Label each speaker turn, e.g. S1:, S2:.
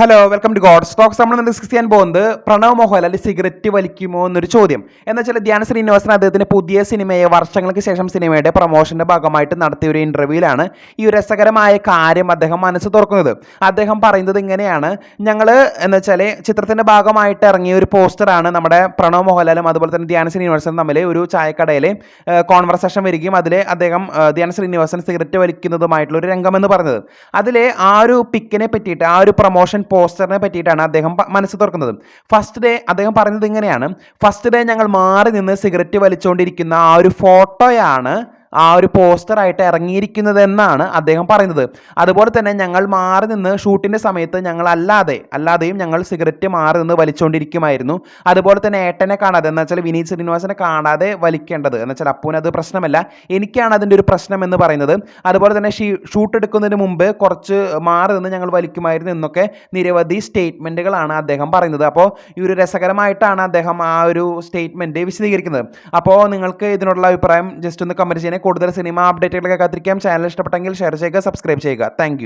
S1: Hello welcome to god stocks നമ്മൾ discuss ചെയ്യാൻ പോകുന്നത് പ്രണവ് മോഹൻലാൽ സിഗരറ്റ് വലിക്കുമോ എന്നൊരു ചോദ്യം. എന്ന് വെച്ചാൽ ധ്യാന ശ്രീനിവാസൻ അദ്ദേഹത്തിന്റെ പുതിയ സിനിമയെ വർഷങ്ങൾക്ക് ശേഷം സിനിമയുടെ പ്രൊമോഷന്റെ ഭാഗമായിട്ട് നടത്തിയ ഒരു ഇന്റർവ്യൂവിലാണ് ഈ രസകരമായ കാര്യം അദ്ദേഹം മനസ്സ് തുറക്കുന്നത്. അദ്ദേഹം പറയുന്നത് ഇങ്ങനെയാണ്. ഞങ്ങൾ എന്ന് വെച്ചാൽ ചിത്രത്തിന്റെ ഭാഗമായിട്ട് ഇറങ്ങിയ ഒരു പോസ്റ്ററാണ് നമ്മുടെ പ്രണവ് മോഹൻലാലും അതുപോലെ തന്നെ ധ്യാന ശ്രീനിവാസനും തമ്മിൽ ഒരു ചായക്കടയിൽ കോൺവെർസേഷൻ വരികയും അതിൽ അദ്ദേഹം ധ്യാന ശ്രീനിവാസൻ സിഗരറ്റ് വലിക്കുന്നതുമായിട്ടുള്ള ഒരു രംഗം എന്ന് പറഞ്ഞത്. അതിലെ ആ ഒരു പിക്കിനെ പറ്റിയിട്ട് ആ ഒരു പ്രൊമോഷൻ പോസ്റ്ററിനെ പറ്റിയിട്ടാണ് അദ്ദേഹം മനസ്സ് തുറക്കുന്നത്. ഫസ്റ്റ് ഡേ അദ്ദേഹം പറയുന്നത് ഇങ്ങനെയാണ്. ഫസ്റ്റ് ഡേ ഞങ്ങൾ മാറി നിന്ന് സിഗരറ്റ് വലിച്ചുകൊണ്ടിരിക്കുന്ന ആ ഒരു ഫോട്ടോയാണ് ആ ഒരു പോസ്റ്ററായിട്ട് ഇറങ്ങിയിരിക്കുന്നത് എന്നാണ് അദ്ദേഹം പറയുന്നത്. അതുപോലെ തന്നെ ഞങ്ങൾ മാറി നിന്ന് ഷൂട്ടിന്റെ സമയത്ത് ഞങ്ങൾ അല്ലാതെ അല്ലാതെയും ഞങ്ങൾ സിഗരറ്റ് മാറി നിന്ന് വലിച്ചുകൊണ്ടിരിക്കുമായിരുന്നു അതുപോലെ തന്നെ ഏട്ടനെ കാണാതെ എന്ന് വെച്ചാൽ വിനീത് ശ്രീനിവാസനെ കാണാതെ വലിക്കേണ്ടത്. എന്ന് വെച്ചാൽ അപ്പൂന് അത് പ്രശ്നമല്ല. എനിക്കാണ് അതിന്റെ ഒരു പ്രശ്നം എന്ന് പറയുന്നത്. അതുപോലെ തന്നെ ഷൂട്ട് എടുക്കുന്നതിന് മുമ്പ് കുറച്ച് മാറി നിന്ന് ഞങ്ങൾ വലിക്കുമായിരുന്നു എന്നൊക്കെ നിരവധി സ്റ്റേറ്റ്മെന്റുകളാണ് അദ്ദേഹം പറയുന്നത്. അപ്പോൾ ഈ ഒരു രസകരമായിട്ടാണ് അദ്ദേഹം ആ ഒരു സ്റ്റേറ്റ്മെന്റ് വിശദീകരിക്കുന്നത്. അപ്പോൾ നിങ്ങൾക്ക് ഇതിനുള്ള അഭിപ്രായം ജസ്റ്റ് ഒന്ന് കമന്റ് ചെയ്യാൻ കൂടുതൽ സിനിമ അപ്ഡേറ്റുകളൊക്കെ കാത്തിരിക്കാം. ചാനൽ ഇഷ്ടപ്പെട്ടെങ്കിൽ ഷെയർ ചെയ്യുക സബ്സ്ക്രൈബ് ചെയ്യുക. താങ്ക്